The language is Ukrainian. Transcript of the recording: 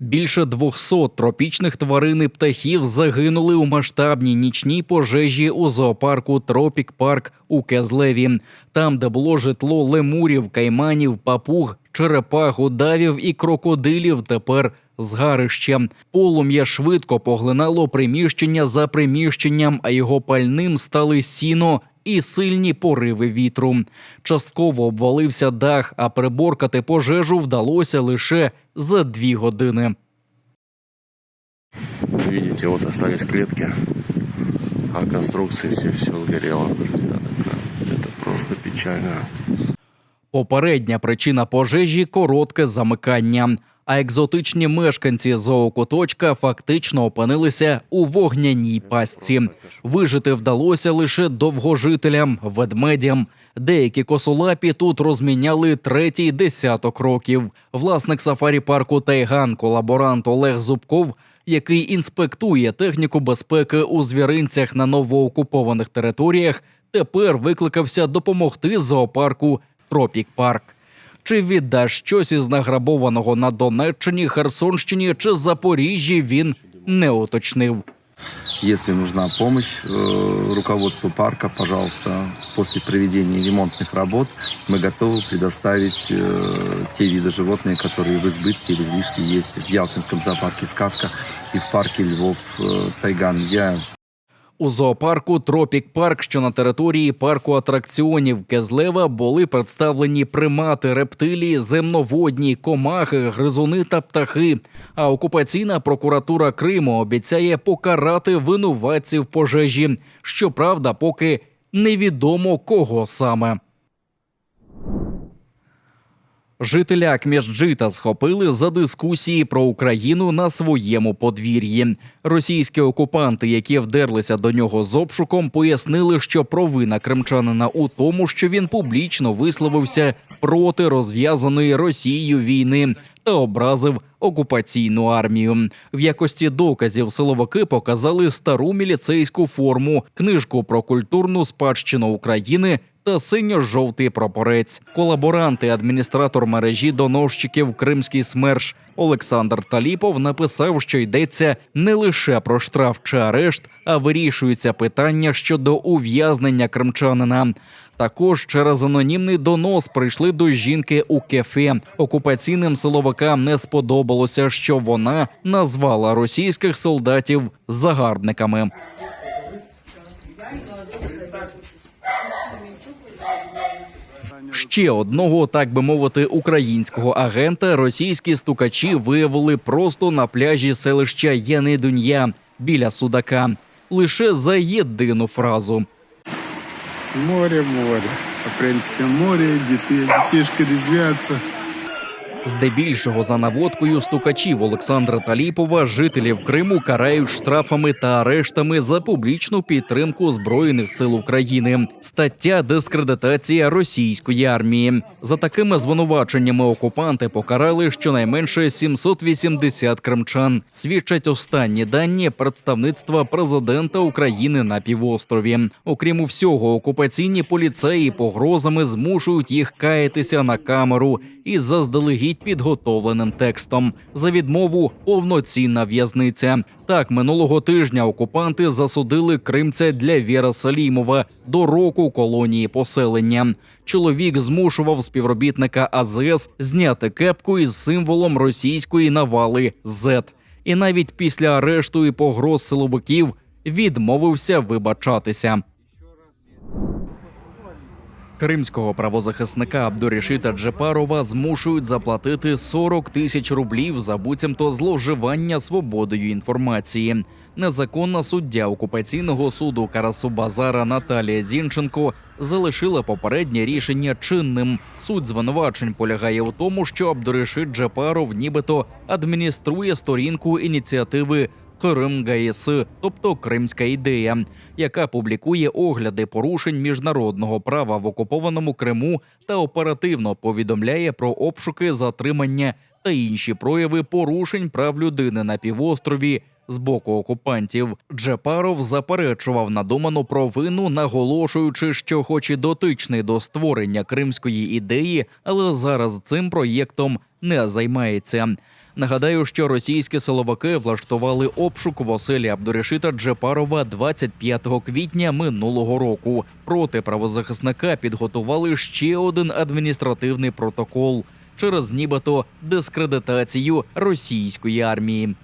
Більше 200 тропічних тварин і птахів загинули у масштабній нічній пожежі у зоопарку Тропік Парк у Кезлеві, там, де було житло лемурів, кайманів, папуг, черепах, удавів і крокодилів. Тепер згарище. Полум'я швидко поглинало приміщення за приміщенням, а його пальним стали сіно. І сильні пориви вітру. Частково обвалився дах, а приборкати пожежу вдалося лише за дві години. Видите, вот остались клетки, а конструкции все, все сгорело. Это, это просто печально. Попередня причина пожежі коротке замикання. А екзотичні мешканці зоокуточка фактично опинилися у вогняній пастці. Вижити вдалося лише довгожителям, ведмедям. Деякі косолапі тут розміняли третій десяток років. Власник сафарі парку Тайган, колаборант Олег Зубков, який інспектує техніку безпеки у звіринцях на новоокупованих територіях, тепер викликався допомогти зоопарку Тропік Парк. Чи віддасть щось із награбованого на Донеччині, Херсонщині чи Запоріжжі, він не уточнив. Если нужна помощь э, руководству парка, пожалуйста, после проведения ремонтных работ мы готовы предоставить э, те виды животных, которые в избытке, в излишке есть в Ялтинском зоопарке «Сказка» и в парке Львов э, «Тайган». Я у зоопарку Тропік Парк, що на території парку атракціонів Кезлева, були представлені примати, рептилії, земноводні, комахи, гризуни та птахи. А окупаційна прокуратура Криму обіцяє покарати винуватців пожежі. Щоправда, поки невідомо кого саме. Жителя Кмєжджита схопили за дискусії про Україну на своєму подвір'ї. Російські окупанти, які вдерлися до нього з обшуком, пояснили, що провина кримчанина у тому, що він публічно висловився проти розв'язаної Росією війни та образив окупаційну армію. В якості доказів силовики показали стару міліцейську форму, книжку про культурну спадщину України та синьо-жовтий прапорець. Колаборант і адміністратор мережі доносчиків Кримський СМЕРШ Олександр Таліпов написав, що йдеться не лише про штраф чи арешт, а вирішується питання щодо ув'язнення кримчанина. Також через анонімний донос прийшли до жінки у кефе. Окупаційним силовикам не сподобалося, що вона назвала російських солдатів загарбниками. Ще одного, так би мовити, українського агента російські стукачі виявили просто на пляжі селища Янидунья біля Судака. Лише за єдину фразу. Море, море. українське море, діти, дітишки різвяться. Здебільшого за наводкою стукачів Олександра Таліпова жителів Криму карають штрафами та арештами за публічну підтримку збройних сил України. Стаття дискредитація російської армії. За такими звинуваченнями окупанти покарали щонайменше 780 кримчан. Свідчать останні дані представництва президента України на півострові. Окрім всього, окупаційні поліцеї погрозами змушують їх каятися на камеру із заздалегідь підготовленим текстом. За відмову повноцінна в'язниця. Так, минулого тижня окупанти засудили кримця для Віра Салімова до року колонії поселення. Чоловік змушував співробітника АЗС зняти кепку із символом російської навали Z. І навіть після арешту і погроз силовиків відмовився вибачатися. Кримського правозахисника Абдурішита Джепарова змушують заплатити 40 тисяч рублів за буцімто зловживання свободою інформації. Незаконна суддя окупаційного суду Карасу-Базара Наталія Зінченко залишила попереднє рішення чинним. Суть звинувачень полягає у тому, що Абдурішит Джепаров нібито адмініструє сторінку ініціативи Крим ГАІС, тобто Кримська ідея, яка публікує огляди порушень міжнародного права в окупованому Криму та оперативно повідомляє про обшуки, затримання та інші прояви порушень прав людини на півострові. З боку окупантів Джепаров заперечував надуману провину, наголошуючи, що, хоч і дотичний до створення кримської ідеї, але зараз цим проєктом не займається. Нагадаю, що російські силовики влаштували обшук в оселі Абдурішита Джепарова 25 квітня минулого року. Проти правозахисника підготували ще один адміністративний протокол через нібито дискредитацію російської армії.